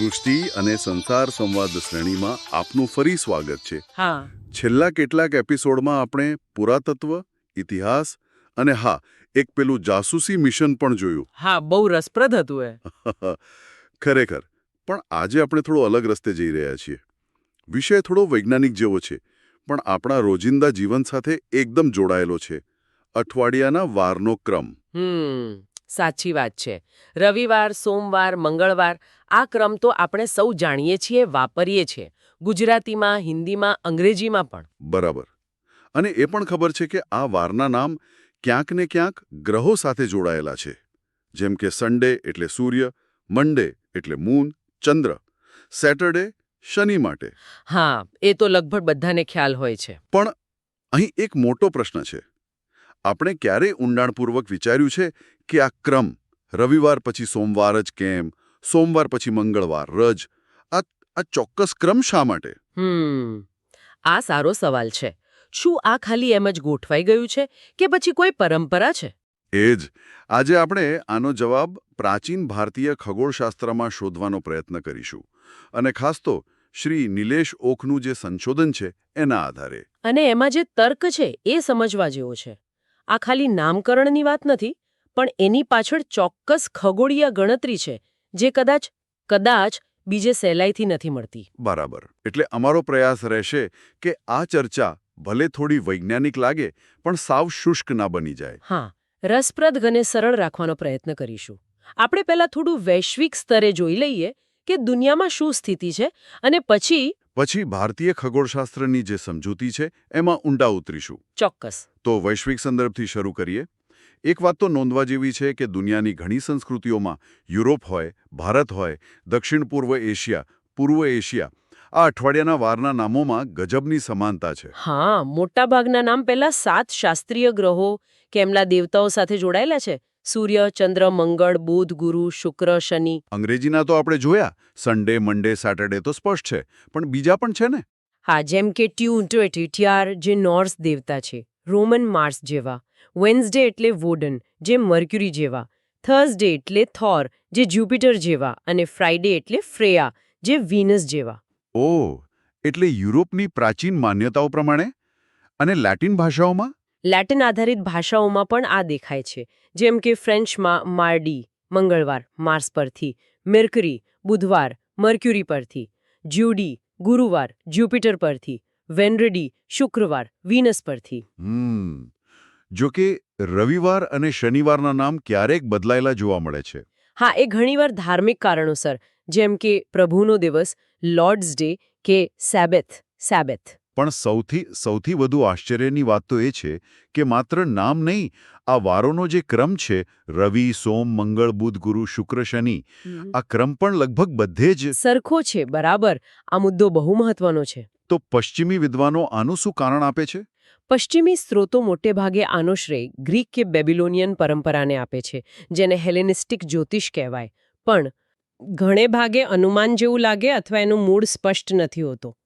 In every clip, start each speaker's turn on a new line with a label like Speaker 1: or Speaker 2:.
Speaker 1: સૃષ્ટિ અને સંસાર સંવાદ શ્રેણીમાં આપનું ફરી સ્વાગત છે.
Speaker 2: હા.
Speaker 1: છેલ્લા કેટલાક એપિસોડમાં આપણે પુરાતત્વ ઇતિહાસ અને હા એક પેલું જાસૂસી મિશન પણ જોયું.
Speaker 2: હા બહુ રસપ્રદ હતું એ.
Speaker 1: ખરેખર. પણ આજે આપણે થોડો અલગ રસ્તે જઈ રહ્યા છીએ. વિષય થોડો વૈજ્ઞાનિક જેવો છે પણ આપણા રોજિંદા જીવન સાથે એકદમ જોડાયેલો છે. અઠવાડિયાના વારનો ક્રમ.
Speaker 2: હમ. સાચી વાત છે. રવિવાર સોમવાર મંગળવાર આ ક્રમ તો આપણે સૌ જાણીએ છીએ વાપરીએ છીએ. ગુજરાતીમાં હિન્દીમાં અંગ્રેજીમાં પણ.
Speaker 1: બરાબર. અને એ પણ ખબર છે કે આ વારના નામ ક્યાંક ને ક્યાંક ગ્રહો સાથે જોડાયેલા છે. જેમ કે સન્ડે એટલે સૂર્ય મંડે એટલે મૂન ચંદ્ર સેટરડે શનિ માટે.
Speaker 2: હા એ તો લગભગ બધાને ખ્યાલ હોય છે.
Speaker 1: પણ અહીં એક મોટો પ્રશ્ન છે. આપણે ક્યારેય ઊંડાણપૂર્વક વિચાર્યું છે કે આ ક્રમ રવિવાર પછી સોમવાર જ કેમ સોમવાર પછી મંગળવાર રજ આ આ ચોક્કસ ક્રમ શા માટે?
Speaker 2: હમ આ સારો સવાલ છે. શું આ ખાલી એમ જ ગોઠવાઈ ગયું છે કે પછી કોઈ પરંપરા છે?
Speaker 1: એ જ. આજે આપણે આનો જવાબ પ્રાચીન ભારતીય ખગોળશાસ્ત્રમાં શોધવાનો પ્રયત્ન કરીશું. અને ખાસ તો શ્રી નિલેશ ઓખનું જે સંશોધન છે એના આધારે.
Speaker 2: અને એમાં જે તર્ક છે એ સમજવા જેવો છે. આ ખાલી નામકરણની વાત નથી પણ એની પાછળ ચોક્કસ ખગોળીય ગણતરી છે જે કદાચ કદાચ બીજે સહેલાઈથી નથી મળતી.
Speaker 1: બરાબર. એટલે અમારો પ્રયાસ રહેશે કે આ ચર્ચા ભલે થોડી વૈજ્ઞાનિક લાગે પણ સાવ શુષ્ક ના બની જાય.
Speaker 2: હા રસપ્રદ અને સરળ રાખવાનો પ્રયત્ન કરીશું. આપણે પહેલા થોડું વૈશ્વિક સ્તરે જોઈ લઈએ કે દુનિયામાં શું સ્થિતિ છે અને પછી
Speaker 1: પછી ભારતીય ખગોળશાસ્ત્રની જે સમજૂતી છે એમાં ઊંડા ઉતરીશું.
Speaker 2: ચોક્કસ.
Speaker 1: તો વૈશ્વિક સંદર્ભથી શરૂ કરીએ. એક વાત તો નોંધવા જેવી છે કે દુનિયાની ઘણી સંસ્કૃતિઓમાં યુરોપ હોય ભારત હોય દક્ષિણ પૂર્વ એશિયા પૂર્વ એશિયા આ અઠવાડિયાના વારના નામોમાં ગજબની સમાનતા છે.
Speaker 2: હા મોટાભાગના નામ પહેલા સાત શાસ્ત્રીય ગ્રહો કે એમના દેવતાઓ સાથે જોડાયેલા છે. સૂર્ય ચંદ્ર મંગળ બુધ ગુરુ શુક્ર શનિ.
Speaker 1: અંગ્રેજીના તો આપણે જોયા સન્ડે મંડે સેટરડે તો સ્પષ્ટ છે પણ બીજા પણ છે ને?
Speaker 2: હા જેમ કે ટ્યુન ટિયાર જે નોર્સ દેવતા છે રોમન માર્સ જેવા વેન્સડે એટલે વોડન જે મર્ક્યુરી જેવા થર્સડે એટલે થોર જે જ્યુપિટર જેવા અને ફ્રાઇડે એટલે ફ્રેયા જે વિનસ જેવા.
Speaker 1: ઓહ એટલે યુરોપની પ્રાચીન માન્યતાઓ પ્રમાણે? અને લેટિન ભાષાઓમાં?
Speaker 2: લેટિન આધારિત ભાષાઓમાં પણ આ દેખાય છે. જેમ કે ફ્રેન્ચમાં માર્ડી મંગળવાર માર્સ પરથી મેર્કરી બુધવાર મર્ક્યુરી પરથી જ્યુડી ગુરુવાર જ્યુપિટર પરથી વેનરડી શુક્રવાર વિનસ પરથી.
Speaker 1: જો કે રવિવાર અને શનિવારના નામ ક્યારેક બદલાયેલા જોવા મળે છે.
Speaker 2: હા એ ઘણીવાર ધાર્મિક કારણોસર જેમ કે પ્રભુનો દિવસ લોર્ડ્સ ડે કે સેબેથ સેબેથ.
Speaker 1: પણ સૌથી સૌથી વધુ આશ્ચર્યની વાત તો એ છે કે માત્ર નામ નહીં આ વારોનો જે ક્રમ છે રવિ સોમ મંગળ બુધ ગુરુ શુક્ર શનિ આ ક્રમ પણ લગભગ બધે જ
Speaker 2: સરખો છે બરાબર. આ મુદ્દો બહુ મહત્વનો છે.
Speaker 1: તો પશ્ચિમી વિદ્વાનો આનું શું કારણ આપે છે?
Speaker 2: પશ્ચિમી સ્ત્રોતો મોટેભાગે આનો શ્રેય ગ્રીક કે બેબિલોનિયન પરંપરાને આપે છે જેને હેલેનિસ્ટિક જ્યોતિષ કહેવાય. પણ ઘણે ભાગે અનુમાન જેવું લાગે અથવા એનું મૂળ સ્પષ્ટ નથી હોતો.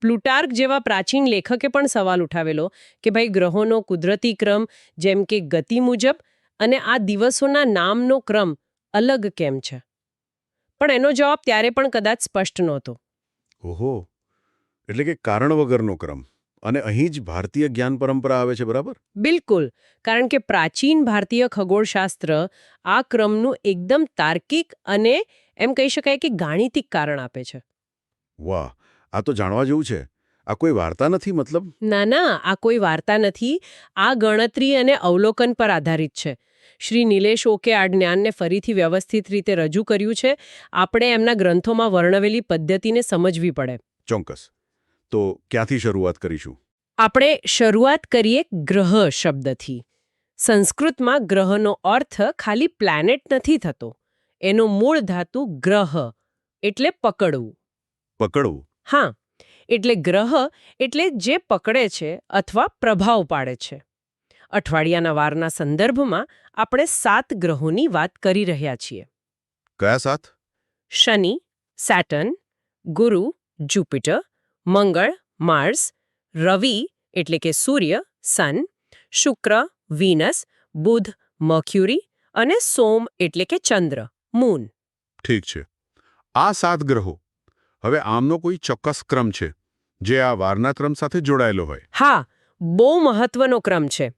Speaker 2: પ્લુટાર્ક જેવા પ્રાચીન લેખકે પણ સવાલ ઉઠાવેલો કે ભાઈ ગ્રહોનો કુદરતી ક્રમ જેમ કે ગતિ મુજબ અને આ દિવસોના નામનો ક્રમ અલગ કેમ છે? પણ એનો જવાબ ત્યારે પણ કદાચ સ્પષ્ટ નહોતો.
Speaker 1: ઓહો. એટલે કે કારણ વગરનો ક્રમ. અને અહીં જ ભારતીય જ્ઞાન પરંપરા આવે છે બરાબર?
Speaker 2: બિલકુલ. કારણ કે પ્રાચીન ભારતીય ખગોળશાસ્ત્ર આ ક્રમનું એકદમ તાર્કિક અને એમ કહી શકાય કે ગાણિતિક કારણ આપે છે.
Speaker 1: વાહ. આ તો જાણવા જેવું છે. આ કોઈ વાર્તા નથી મતલબ?
Speaker 2: ના ના આ કોઈ વાર્તા નથી. આ ગણતરી અને અવલોકન પર આધારિત છે. શ્રી નિલેશ ઓકે આ જ્ઞાનને ફરીથી વ્યવસ્થિત રીતે રજૂ કર્યું છે. આપણે એમના ગ્રંથોમાં વર્ણવેલી પદ્ધતિને સમજવી પડે.
Speaker 1: ચોક્કસ. તો ક્યાંથી શરૂઆત કરીશું?
Speaker 2: આપણે શરૂઆત કરીએ ગ્રહ શબ્દથી. સંસ્કૃતમાં ગ્રહનો અર્થ ખાલી પ્લેનેટ નથી થતો. એનો મૂળ ધાતુ ગ્રહ એટલે પકડવું.
Speaker 1: પકડવું.
Speaker 2: હા એટલે ગ્રહ એટલે જે પકડે છે અથવા પ્રભાવ પાડે છે. અઠવાડિયાના વારના સંદર્ભમાં આપણે સાત ગ્રહોની વાત કરી રહ્યા છીએ.
Speaker 1: કયા સાત?
Speaker 2: શનિ સેટન ગુરુ જુપિટર મંગળ માર્સ રવિ એટલે કે સૂર્ય સન શુક્ર વિનસ બુધ મર્ક્યુરી અને સોમ એટલે કે ચંદ્ર મૂન.
Speaker 1: ઠીક છે.
Speaker 3: આ સાત ગ્રહો હવે આમનો કોઈ ચોક્કસ ક્રમ છે જે આ વારના ક્રમ સાથે જોડાયેલો હોય.
Speaker 2: હા બહુ મહત્વનો ક્રમ છે.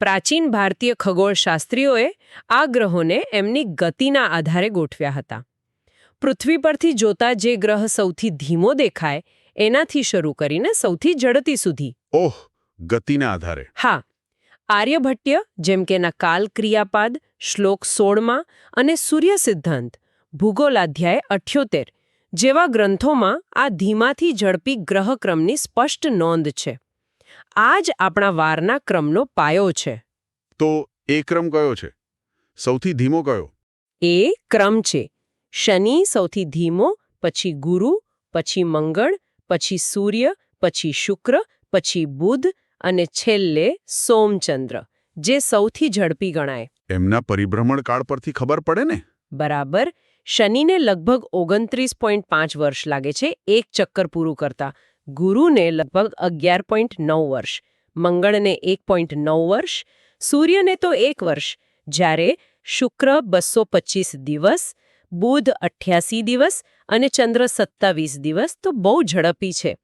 Speaker 2: પ્રાચીન ભારતીય ખગોળશાસ્ત્રીઓએ આ ગ્રહોને એમની ગતિના આધારે ગોઠવ્યા હતા. પૃથ્વી પરથી જોતા જે ગ્રહ સૌથી ધીમો દેખાય એનાથી શરૂ કરીને સૌથી ઝડપી સુધી.
Speaker 3: ઓહ ગતિના આધારે.
Speaker 2: હા આર્યભટ્ટ્ય જેમ કે એના કાલ ક્રિયાપાદ શ્લોક સોળમાં અને સૂર્ય સિદ્ધાંત ભૂગોલાધ્યાય અઠ્યોતેર જેવા ગ્રંથોમાં આ ધીમાથી ઝડપી ગ્રહક્રમની સ્પષ્ટ નોંધ છે. આ જ આપણા વારના ક્રમનો પાયો છે.
Speaker 3: તો એ ક્રમ કયો છે? સૌથી ધીમો કયો?
Speaker 2: એ ક્રમ છે. શનિ સૌથી ધીમો પછી ગુરુ પછી મંગળ પછી સૂર્ય પછી શુક્ર પછી બુધ અને છેલ્લે સોમચંદ્ર જે સૌથી ઝડપી ગણાય.
Speaker 1: એમના પરિભ્રમણ કાળ પરથી ખબર પડે ને?
Speaker 2: બરાબર. શનિને લગભગ ઓગણત્રીસ પોઈન્ટ પાંચ વર્ષ લાગે છે, એક ચક્કર પૂરું કરતા. ગુરુને લગભગ અગિયાર પોઈન્ટ નવ વર્ષ, મંગળને એક પોઈન્ટ નવ વર્ષ, સૂર્યને તો એક વર્ષ. જ્યારે શુક્ર બસો પચીસ દિવસ, બુધ અઠ્યાસી દિવસ અને ચંદ્ર સત્તાવીસ દિવસ તો બહુ ઝડપી છે.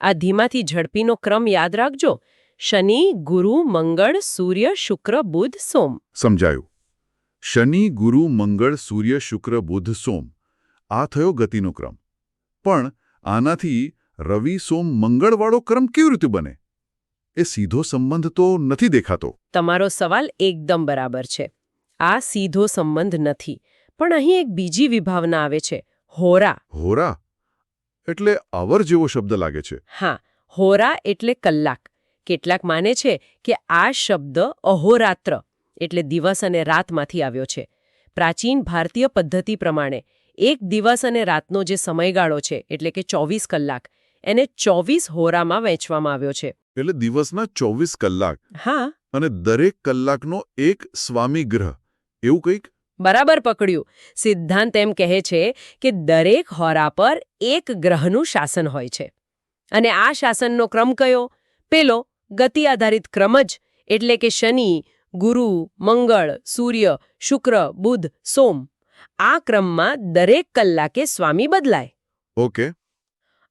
Speaker 2: આ ધીમાથી ઝડપીનો ક્રમ યાદ રાખજો. શનિ, ગુરુ, મંગળ, સૂર્ય, શુક્ર, બુધ, સોમ.
Speaker 1: સમજાયું. શનિ ગુરુ મંગળ સૂર્ય શુક્ર બુધ સોમ. આ થયો ગતિનો ક્રમ. પણ આનાથી રવિ સોમ મંગળવાળો ક્રમ કેવી રીતે બને? એ સીધો સંબંધ તો નથી દેખાતો.
Speaker 2: તમારો સવાલ એકદમ બરાબર છે. આ સીધો સંબંધ નથી. પણ અહીં એક બીજી વિભાવના આવે છે. હોરા.
Speaker 1: હોરા? એટલે અવર જેવો શબ્દ લાગે છે.
Speaker 2: હા હોરા એટલે કલાક. કેટલાક માને છે કે આ શબ્દ અહોરાત્ર. એટલે દિવસ અને રાતમાંથી આવ્યો છે. પ્રાચીન ભારતીય પદ્ધતિ પ્રમાણે એક દિવસ અને રાતનો જે સમયગાળો છે એટલે કે ચોવીસ કલાક એને ચોવીસ હોરામાં વહેંચવામાં આવ્યો છે.
Speaker 1: એટલે દિવસના ચોવીસ કલાક.
Speaker 2: હા.
Speaker 1: અને દરેક કલાકનો એક સ્વામી ગ્રહ. એવું કંઈક?
Speaker 2: બરાબર પકડ્યું. સિદ્ધાંત એમ કહે છે કે દરેક હોરા પર એક ગ્રહનું શાસન હોય છે. અને આ શાસનનો ક્રમ કયો? પેલો ગતિ આધારિત ક્રમ જ એટલે કે શનિ ગુરુ મંગળ સૂર્ય શુક્ર બુધ સોમ. આ ક્રમમાં દરેક કલાકે સ્વામી બદલાય.
Speaker 1: ઓકે.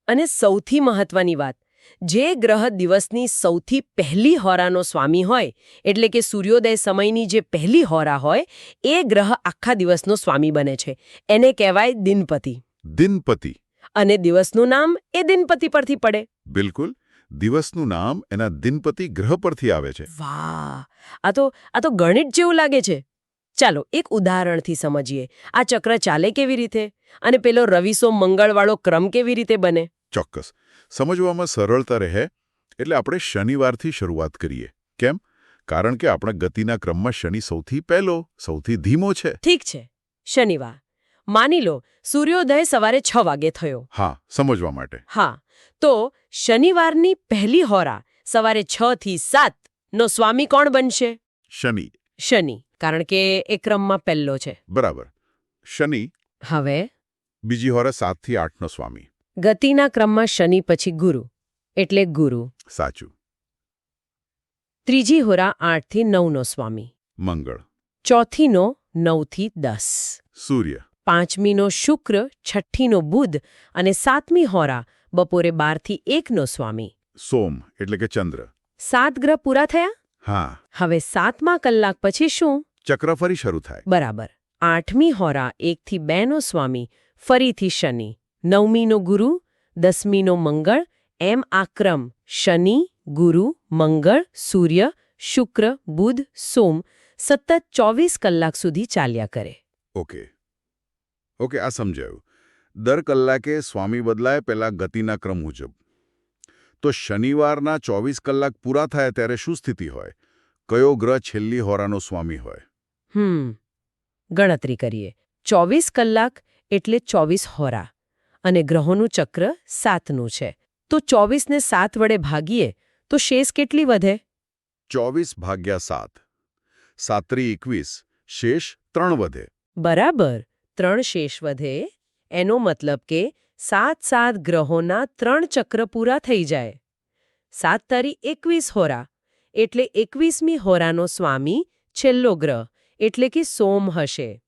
Speaker 2: અને સૌથી મહત્વની વાત જે ગ્રહ દિવસની સૌથી પહેલી હોરાનો સ્વામી હોય એટલે કે સૂર્યોદય સમયની જે પહેલી હોરા હોય એ ગ્રહ આખા દિવસનો સ્વામી બને છે. એને કહેવાય દિનપતિ.
Speaker 1: દિનપતિ.
Speaker 2: અને દિવસનું નામ એ દિનપતિ પરથી પડે.
Speaker 1: બિલકુલ. દિવસનું નામ એના દિનપતિ ગ્રહ પરથી આવે છે.
Speaker 2: વાહ! આ તો આ તો ગણિત જેવું લાગે છે. ચાલો એક ઉદાહરણથી સમજીએ. આ ચક્ર ચાલે કેવી રીતે? અને પેલો રવિસો મંગળવાળો ક્રમ કેવી રીતે બને?
Speaker 1: ચોક્કસ. સમજવામાં સરળતા રહે એટલે આપણે શનિવારથી શરૂઆત કરીએ. કેમ? કારણ કે આપણા ગતિના ક્રમમાં શનિ સૌથી પહેલો સૌથી ધીમો છે.
Speaker 2: ઠીક છે. શનિવાર. માની લો સૂર્યોદય સવારે છ વાગે થયો.
Speaker 1: હા સમજવા માટે.
Speaker 2: હા તો શનિવારની પહેલી હોરા સવારે છ થી સાત નો સ્વામી કોણ બનશે?
Speaker 1: શનિ.
Speaker 2: શનિ કારણ કે એ ક્રમમાં પહેલો છે.
Speaker 1: બરાબર. શનિ.
Speaker 2: હવે?
Speaker 1: બીજી હોરા સાતથી આઠનો સ્વામી.
Speaker 2: ગતિના ક્રમમાં શનિ પછી ગુરુ એટલે ગુરુ.
Speaker 1: સાચું.
Speaker 2: ત્રીજી હોરા આઠથી નવનો સ્વામી.
Speaker 1: મંગળ.
Speaker 2: ચોથીનો નવથી દસ.
Speaker 1: સૂર્ય.
Speaker 2: પાંચમીનો શુક્ર છઠ્ઠીનો બુધ અને સાતમી હોરા બપોરે બારથી એકનો સ્વામી.
Speaker 1: સોમ એટલે કે ચંદ્ર.
Speaker 2: સાત ગ્રહ પૂરા થયા?
Speaker 1: હા.
Speaker 2: હવે સાતમા કલાક પછી શું?
Speaker 1: ચક્ર ફરી શરૂ થાય.
Speaker 2: બરાબર. આઠમી હોરા એકથી બેનો સ્વામી ફરીથી શનિ. નવમીનો ગુરુ દસમીનો મંગળ એમ આ ક્રમ શનિ ગુરુ મંગળ સૂર્ય શુક્ર બુધ સોમ સતત ચોવીસ કલાક સુધી ચાલ્યા કરે.
Speaker 1: ઓકે. ઓકે આ સમજાયું. દર કલાકે સ્વામી બદલાય પહેલા ગતિના ક્રમ મુજબ. તો શનિવારના ચોવીસ કલાક પૂરા થાય ત્યારે શું સ્થિતિ હોય? કયો ગ્રહ છેલ્લી હોરાનો સ્વામી હોય?
Speaker 2: હમ ગણતરી કરીએ. ચોવીસ કલાક એટલે ચોવીસ હોરા અને ગ્રહોનું ચક્ર સાતનું છે. તો ચોવીસને સાત વડે ભાગીએ તો શેષ કેટલી વધે?
Speaker 1: ચોવીસ ભાગ્યા સાત. સાત્રી એકવીસ શેષ ત્રણ વધે.
Speaker 2: બરાબર. ત્રણ શેષ વધે એનો મતલબ કે સાત સાત ગ્રહોના ત્રણ ચક્ર પૂરા થઈ જાય. સાત તારી એકવીસ હોરા એટલે એકવીસમી હોરાનો સ્વામી છેલ્લો ગ્રહ એટલે કે સોમ હશે.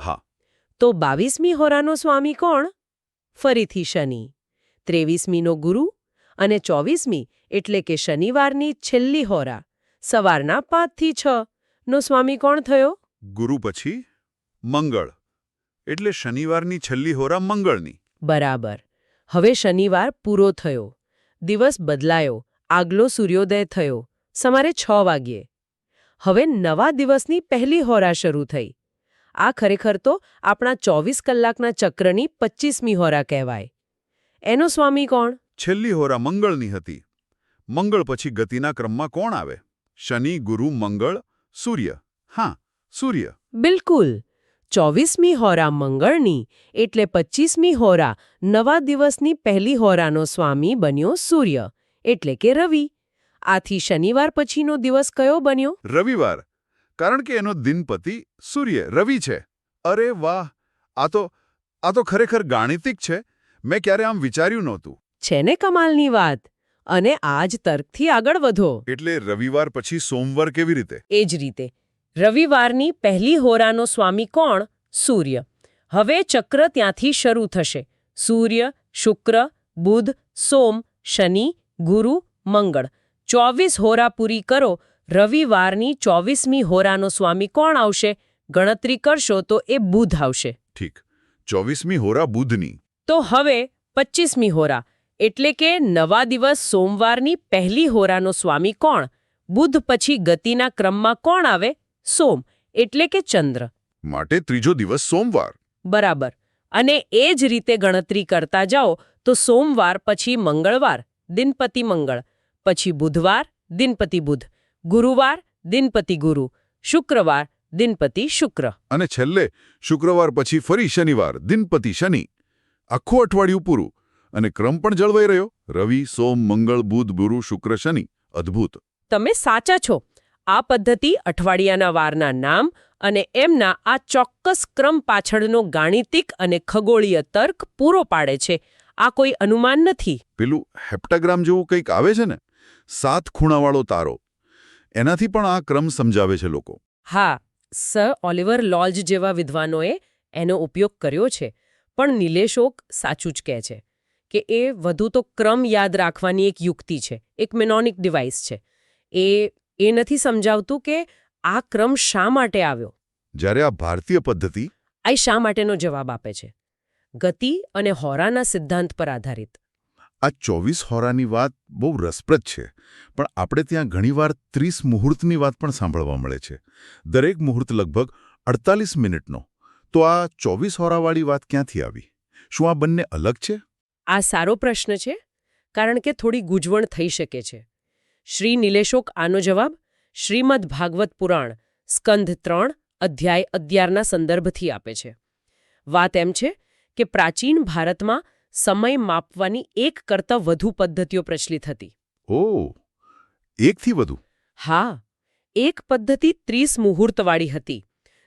Speaker 1: હા.
Speaker 2: તો બાવીસમી હોરાનો સ્વામી કોણ? ફરીથી શનિ. ત્રેવીસમીનો ગુરુ અને ચોવીસમી એટલે કે શનિવારની છેલ્લી હોરા સવારના પાંચથી છ નો સ્વામી કોણ થયો?
Speaker 1: ગુરુ પછી મંગળ. એટલે શનિવારની છેલ્લી હોરા મંગળની.
Speaker 2: બરાબર. હવે શનિવાર પૂરો થયો. દિવસ બદલાયો. આગલો સૂર્યોદય થયો. સવારે છ વાગ્યે. હવે નવા દિવસની પહેલી હોરા શરૂ થઈ. આ ખરેખર તો આપણા ચોવીસ કલાકના ચક્રની પચ્ચીસમી હોરા કહેવાય. એનો સ્વામી કોણ?
Speaker 1: છેલ્લી હોરા મંગળની હતી. મંગળ પછી ગતિના ક્રમમાં કોણ આવે? શનિ ગુરુ મંગળ સૂર્ય. હા સૂર્ય.
Speaker 2: બિલકુલ. ચોવીસમી હોરા મંગળની એટલે પચ્ચીસમી હોરા નવા દિવસની પહેલી હોરાનો સ્વામી બન્યો સૂર્ય એટલે કે રવિ. આથી શનિવાર પછીનો દિવસ કયો બન્યો?
Speaker 1: રવિવાર કારણ કે એનો દિનપતિ સૂર્ય રવિ છે. અરે વાહ! આ તો આ તો ખરેખર ગાણિતિક છે. મેં ક્યારે આમ વિચાર્યું નહોતું.
Speaker 2: છે ને કમાલની વાત? અને આજ તર્કથી આગળ વધો.
Speaker 1: એટલે રવિવાર પછી સોમવાર કેવી રીતે?
Speaker 2: એ જ રીતે. રવિવારની પહેલી હોરાનો સ્વામી કોણ? સૂર્ય. હવે ચક્ર ત્યાંથી શરૂ થશે. સૂર્ય શુક્ર બુધ સોમ શનિ ગુરુ મંગળ. ચોવીસ હોરા પૂરી કરો. રવિવારની ચોવીસમી હોરાનો સ્વામી કોણ આવશે? ગણતરી કરશો તો એ બુધ આવશે.
Speaker 1: ઠીક. ચોવીસમી હોરા બુધની.
Speaker 2: તો હવે પચ્ચીસમી હોરા. એટલે કે નવા દિવસ સોમવારની પહેલી હોરાનો સ્વામી કોણ? બુધ પછી ગતિના ક્રમમાં કોણ આવે? સોમ એટલે કે ચંદ્ર.
Speaker 1: માટે ત્રીજો દિવસ સોમવાર.
Speaker 2: બરાબર. અને એ જ રીતે ગણતરી કરતા જાઓ તો સોમવાર પછી મંગળવાર દિનપતિ મંગળ પછી બુધવાર દિનપતિ બુધ ગુરુવાર દિનપતિ ગુરુ શુક્રવાર દિનપતિ શુક્ર.
Speaker 1: અને છેલ્લે શુક્રવાર પછી ફરી શનિવાર દિનપતિ શનિ. આખું અઠવાડિયું પૂરું. અને ક્રમ પણ જળવાઈ રહ્યો. રવિ સોમ મંગળ બુધ ગુરુ શુક્ર શનિ. અદ્ભુત.
Speaker 2: તમે સાચા છો. આ પદ્ધતિ અઠવાડિયાના વારના નામ અને એમના આ ચોક્કસ ક્રમ પાછળનો ગાણિતિક અને ખગોળીય તર્ક પૂરો પાડે છે. આ કોઈ અનુમાન નથી.
Speaker 1: પેલું હેપ્ટાગ્રામ જેવું કંઈક આવે છે ને? સાત ખૂણાવાળો તારો. એનાથી પણ આ ક્રમ સમજાવે છે લોકો.
Speaker 2: હા સર ઓલિવર લોલ્જ જેવા વિદ્વાનોએ એનો ઉપયોગ કર્યો છે. પણ નિલેશોક સાચું જ કહે છે કે એ વધુ તો ક્રમ યાદ રાખવાની એક યુક્તિ છે. એક મેનોનિક ડિવાઇસ છે. એ એ નથી સમજાવતું કે આ ક્રમ શા માટે આવ્યો?
Speaker 1: જ્યારે આ ભારતીય પદ્ધતિ
Speaker 2: આ શા માટેનો જવાબ આપે છે? ગતિ અને હોરાના સિદ્ધાંત પર આધારિત.
Speaker 1: આ ચોવીસ હોરાની વાત બહુ રસપ્રદ છે પણ આપણે ત્યાં ઘણીવાર ત્રીસ મુહૂર્તની વાત પણ સાંભળવા મળે છે. દરેક મુહૂર્ત લગભગ અડતાલીસ મિનિટનો. તો આ ચોવીસ હોરાવાળી વાત ક્યાંથી આવી? શું આ બંને અલગ છે?
Speaker 2: આ સારો પ્રશ્ન છે કારણ કે થોડી ગૂંચવણ થઈ શકે છે. શ્રી નિલેશોક આનો જવાબ શ્રીમદ ભાગવત પુરાણ સ્કંધ ત્રણ અધ્યાય અગિયારના સંદર્ભથી આપે છે. વાત એમ છે કે પ્રાચીન ભારતમાં સમય માપવાની એક કરતાં વધુ પદ્ધતિઓ પ્રચલિત હતી.
Speaker 1: ઓ એકથી વધુ?
Speaker 2: હા એક પદ્ધતિ ત્રીસ મુહૂર્તવાળી હતી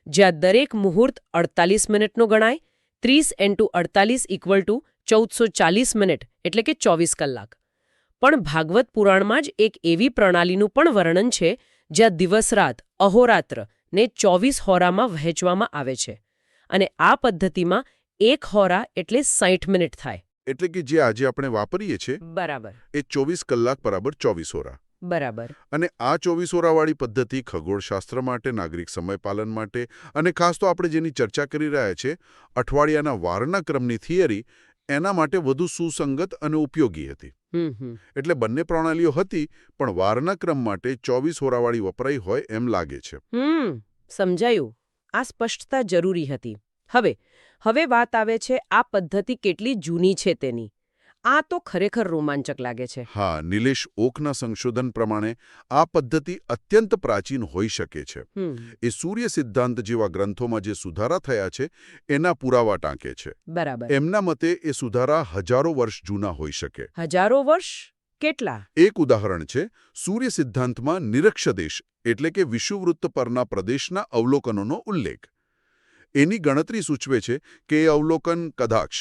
Speaker 2: જ્યાં દરેક મુહૂર્ત અડતાલીસ મિનિટનો ગણાય ત્રીસ એન્ટુ અડતાલીસ ઇક્વલ ટુ ચૌદસો ચાલીસ મિનિટ એટલે કે ચોવીસ કલાક. પણ ભાગવત પુરાણમાં જ એક એવી પ્રણાલીનું પણ વર્ણન છે જ્યાં દિવસ રાત અહોરાત્ર ને ચોવીસ હોરામાં વહેંચવામાં આવે છે. અને આ પદ્ધતિમાં એક હોરા એટલે સાઠ મિનિટ થાય.
Speaker 1: એટલે કે જે આજે આપણે વાપરીએ છીએ
Speaker 2: બરાબર.
Speaker 1: એ ચોવીસ કલાક બરાબર ચોવીસ હોરા.
Speaker 2: બરાબર.
Speaker 1: અને આ ચોવીસ હોરાવાળી પદ્ધતિ ખગોળશાસ્ત્ર માટે નાગરિક સમયપાલન માટે અને ખાસ તો આપણે જેની ચર્ચા કરી રહ્યા છે અઠવાડિયાના વારના ક્રમની થિયરી એના માટે વધુ સુસંગત અને ઉપયોગી હતી. એટલે બંને પ્રણાલીઓ હતી પણ વારના ક્રમ માટે ચોવીસ હોરાવાળી વપરાઈ હોય એમ લાગે છે.
Speaker 2: હમ સમજાયું. આ સ્પષ્ટતા જરૂરી હતી. હવે હવે વાત આવે છે આ પદ્ધતિ કેટલી જૂની છે તેની. આ તો ખરેખર રોમાંચક લાગે છે.
Speaker 1: હા નિલેશ ઓકના સંશોધન પ્રમાણે આ પદ્ધતિ અત્યંત પ્રાચીન હોઈ શકે છે. એ સૂર્ય સિદ્ધાંત જેવા ગ્રંથોમાં જે સુધારા થયા છે એના પુરાવા ટાંકે છે.
Speaker 2: બરાબર.
Speaker 1: એમના મતે એ સુધારા હજારો વર્ષ જૂના હોઈ શકે.
Speaker 2: હજારો વર્ષ? કેટલા?
Speaker 1: એક ઉદાહરણ છે સૂર્ય સિદ્ધાંતમાં નિરક્ષદેશ એટલે કે વિષુવવૃત્ત પરના પ્રદેશના અવલોકનોનો ઉલ્લેખ. એની ગણતરી સૂચવે છે કે એ અવલોકન કદાચ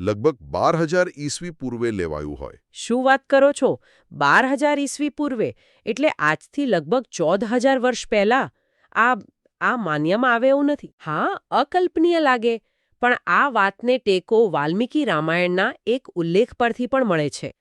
Speaker 1: લગભગ બાર હજાર ઈસવી પૂર્વે લેવાયું હોય.
Speaker 2: શું વાત કરો છો? બાર હજાર ઈસવી પૂર્વે? એટલે આજથી લગભગ ચૌદ હજાર વર્ષ પહેલા? આ આ માન્યમાં આવે એવું નથી. હા અકલ્પનીય લાગે. પણ આ વાતને ટેકો વાલ્મીકી રામાયણના એક ઉલ્લેખ પરથી પણ મળે છે.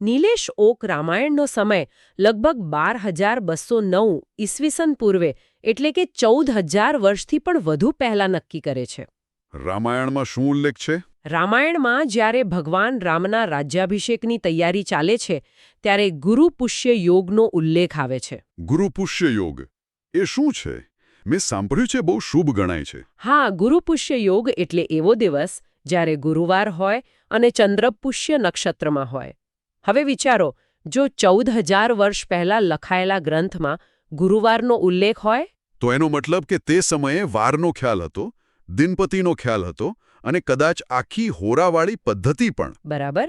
Speaker 2: નીલેશ ઓક રામાયણનો સમય લગભગ બાર હજાર બસો નવ ઈસવીસન પૂર્વે એટલે કે ચૌદ હજાર વર્ષથી પણ વધુ પહેલા નક્કી કરે છે.
Speaker 1: રામાયણમાં શું ઉલ્લેખ છે?
Speaker 2: રામાયણમાં જ્યારે ભગવાન રામના રાજ્યાભિષેકની તૈયારી ચાલે છે ત્યારે ગુરુ પુષ્ય યોગનો ઉલ્લેખ આવે છે.
Speaker 1: ગુરુ પુષ્ય યોગ? એ શું છે? મેં સાંભળ્યું છે બહુ શુભ ગણાય છે.
Speaker 2: હા ગુરુ પુષ્ય યોગ એટલે એવો દિવસ જ્યારે ગુરુવાર હોય અને ચંદ્ર પુષ્ય નક્ષત્રમાં હોય. હવે વિચારો જો ચૌદ હજાર વર્ષ પહેલા લખાયેલા ગ્રંથમાં ગુરુવારનો ઉલ્લેખ હોય?
Speaker 1: તો એનો મતલબ કે તે સમયે વારનો ખ્યાલ હતો દિનપતિનો ખ્યાલ હતો અને કદાચ આખી હોરાવાળી પદ્ધતિ પણ.
Speaker 2: બરાબર.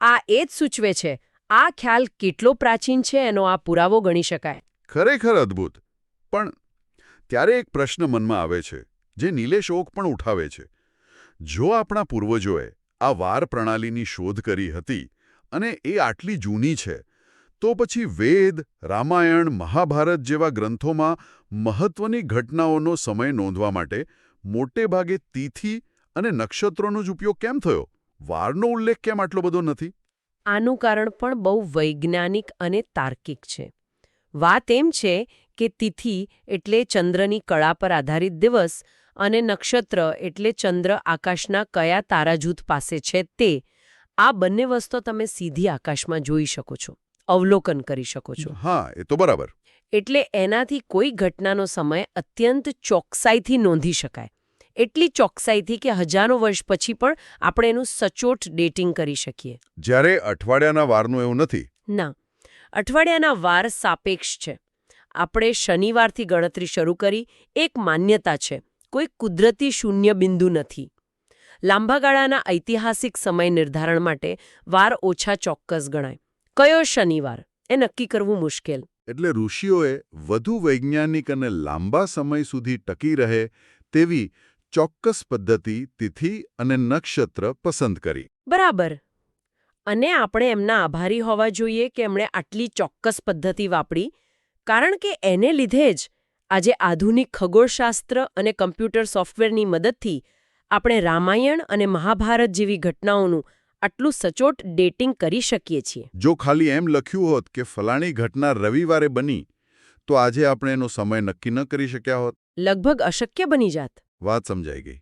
Speaker 2: આ એ જ સૂચવે છે આ ખ્યાલ કેટલો પ્રાચીન છે એનો આ પુરાવો ગણી શકાય.
Speaker 1: ખરેખર અદ્ભુત. પણ ત્યારે એક પ્રશ્ન મનમાં આવે છે જે નિલેશ ઓક પણ ઉઠાવે છે. જો આપણા પૂર્વજોએ આ વાર પ્રણાલીની શોધ કરી હતી અને એ આટલી જૂની છે તો પછી વેદ રામાયણ મહાભારત જેવા ગ્રંથોમાં મહત્વની ઘટનાઓનો સમય નોંધવા માટે મોટે ભાગે તિથિ અને નક્ષત્રોનો જ ઉપયોગ કેમ થયો? વારનો ઉલ્લેખ કેમ આટલો બધો નથી?
Speaker 2: આનું કારણ પણ બહુ વૈજ્ઞાનિક અને તાર્કિક છે. વાત એમ છે કે તિથિ એટલે ચંદ્રની કળા પર આધારિત દિવસ અને નક્ષત્ર એટલે ચંદ્ર આકાશના કયા તારાજૂથ પાસે છે તે. આ બંને વસ્તુ તમે સીધી આકાશમાં જોઈ શકો છો અવલોકન કરી શકો છો.
Speaker 1: હા એ તો બરાબર.
Speaker 2: એટલે એનાથી કોઈ ઘટનાનો સમય અત્યંત ચોકસાઈથી નોંધી શકાય. એટલી ચોકસાઈથી કે હજારો વર્ષ પછી પણ આપણે એનું સચોટ ડેટિંગ કરી શકીએ.
Speaker 1: જ્યારે અઠવાડિયાના વારનું એવું નથી.
Speaker 2: ના અઠવાડિયાના વાર સાપેક્ષ છે. આપણે શનિવારથી ગણતરી શરૂ કરી એક માન્યતા છે કોઈ કુદરતી શૂન્ય બિંદુ નથી. લાંબા ગાળાના ઐતિહાસિક સમય નિર્ધારણ માટે વાર ઓછા ચોક્કસ ગણાય. કયો શનિવાર? એ નક્કી કરવું મુશ્કેલ.
Speaker 1: એટલે ઋષિઓએ વધુ વૈજ્ઞાનિક અને લાંબા સમય સુધી ટકી રહે તેવી ચોક્કસ પદ્ધતિ તિથિ અને નક્ષત્ર પસંદ કરી.
Speaker 2: બરાબર. અને આપણે એમના આભારી હોવા જોઈએ કે એમણે આટલી ચોક્કસ પદ્ધતિ વાપરી કારણ કે એને લીધે જ આજે આધુનિક ખગોળશાસ્ત્ર અને કમ્પ્યુટર સોફ્ટવેરની મદદથી આપણે રામાયણ અને મહાભારત જેવી ઘટનાઓનું આટલું સચોટ ડેટિંગ કરી શકીએ છીએ.
Speaker 1: જો ખાલી એમ લખ્યું હોત કે ફલાણી ઘટના રવિવારે બની તો આજે આપણે એનો સમય નક્કી ન કરી શક્યા હોત.
Speaker 2: લગભગ અશક્ય બની જાત.
Speaker 1: વાત સમજાઈ ગઈ.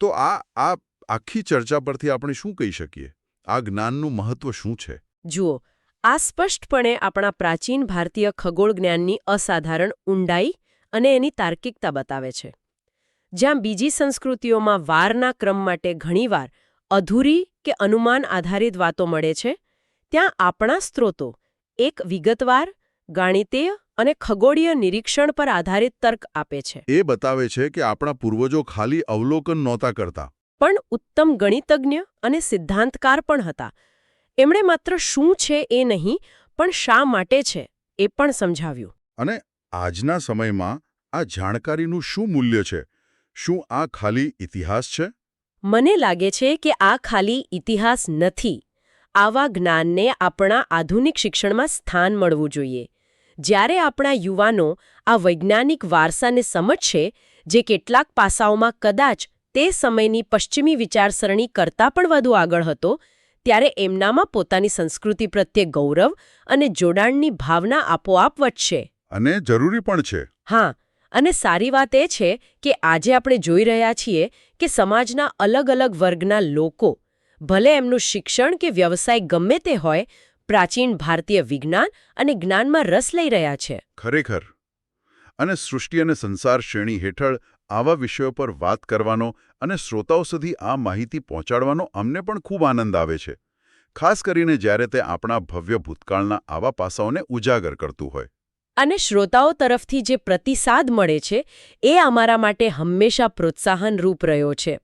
Speaker 1: તો આ આ આખી ચર્ચા પરથી આપણે શું કહી શકીએ? આ જ્ઞાનનું મહત્વ શું છે?
Speaker 2: જુઓ, આ સ્પષ્ટપણે આપણા પ્રાચીન ભારતીય ખગોળ જ્ઞાનની અસાધારણ ઊંડાઈ અને એની તાર્કિકતા બતાવે છે. જ્યાં બીજી સંસ્કૃતિઓમાં વારના ક્રમ માટે ઘણીવાર અધૂરી કે અનુમાન આધારિત વાતો મળે છે, ત્યાં આપણા સ્ત્રોતો, એક વિગતવાર, ગાણિતીય અને ખગોળીય નિરીક્ષણ પર આધારિત તર્ક આપે છે.
Speaker 1: એ બતાવે છે કે આપણા પૂર્વજો ખાલી અવલોકન નહોતા કરતા.
Speaker 2: પણ ઉત્તમ ગણિતજ્ઞ અને સિદ્ધાંતકાર પણ હતા. એમણે માત્ર શું છે એ નહીં પણ શા માટે છે એ પણ સમજાવ્યું.
Speaker 1: અને આજના સમયમાં આ જાણકારીનું શું મૂલ્ય છે? શું આ ખાલી ઇતિહાસ છે?
Speaker 2: મને લાગે છે કે આ ખાલી ઇતિહાસ નથી. આવા જ્ઞાનને આપણા આધુનિક શિક્ષણમાં સ્થાન મળવું જોઈએ. જ્યારે આપણા યુવાનો આ વૈજ્ઞાનિક વારસાને સમજશે જે કેટલાક પાસાઓમાં કદાચ તે સમયની પશ્ચિમી વિચારસરણી કરતાં પણ વધુ આગળ હતો ત્યારે એમનામાં પોતાની સંસ્કૃતિ પ્રત્યે ગૌરવ અને જોડાણની ભાવના આપોઆપ વધશે.
Speaker 1: અને જરૂરી પણ છે.
Speaker 2: હા અને સારી વાત એ છે કે આજે આપણે જોઈ રહ્યા છીએ કે સમાજના અલગ અલગ વર્ગના લોકો ભલે એમનું શિક્ષણ કે વ્યવસાય ગમે તે હોય પ્રાચીન ભારતીય વિજ્ઞાન અને જ્ઞાનમાં રસ લઈ રહ્યા છે.
Speaker 1: ખરેખર. અને સૃષ્ટિ અને સંસાર શ્રેણી હેઠળ આવા વિષયો પર વાત કરવાનો અને શ્રોતાઓ સુધી આ માહિતી પહોંચાડવાનો અમને પણ ખૂબ આનંદ આવે છે. ખાસ કરીને જ્યારે તે આપણા ભવ્ય ભૂતકાળના આવા પાસાઓને ઉજાગર કરતું હોય.
Speaker 2: અને શ્રોતાઓ તરફથી જે પ્રતિસાદ મળે છે એ અમારા માટે હંમેશા પ્રોત્સાહનરૂપ રહ્યો છે.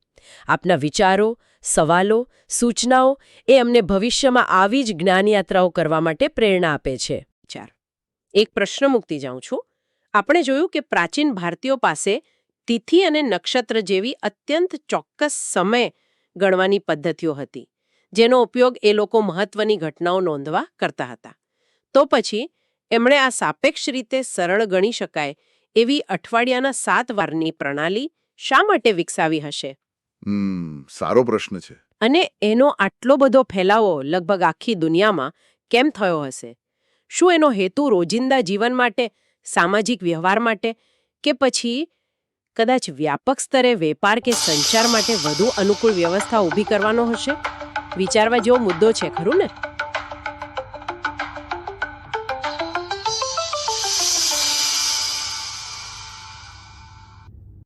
Speaker 2: આપના વિચારો સવાલો સૂચનાઓ એ અમને ભવિષ્યમાં આવી જ જ્ઞાનયાત્રાઓ કરવા માટે પ્રેરણા આપે છે. ચાર. એક પ્રશ્ન મૂકતી જાઉં છું. આપણે જોયું કે પ્રાચીન ભારતીયો પાસે તિથિ અને નક્ષત્ર જેવી અત્યંત ચોક્કસ સમય ગણવાની પદ્ધતિઓ હતી જેનો ઉપયોગ એ લોકો મહત્વની ઘટનાઓ નોંધવા કરતા હતા. તો પછી એમણે આ સાપેક્ષ રીતે સરળ ગણી શકાય એવી અઠવાડિયાના સાત વારની પ્રણાલી શા માટે વિકસાવી હશે?
Speaker 1: હમ, સારો પ્રશ્ન છે.
Speaker 2: અને એનો આટલો બધો ફેલાવો લગભગ આખી દુનિયામાં કેમ થયો હશે? શું એનો હેતુ રોજિંદા જીવન માટે, સામાજિક વ્યવહાર માટે કે પછી કદાચ વ્યાપક સ્તરે વેપાર કે સંચાર માટે વધુ અનુકૂળ વ્યવસ્થા ઊભી કરવાનો હશે? વિચારવા જેવો મુદ્દો છે, ખરું ને?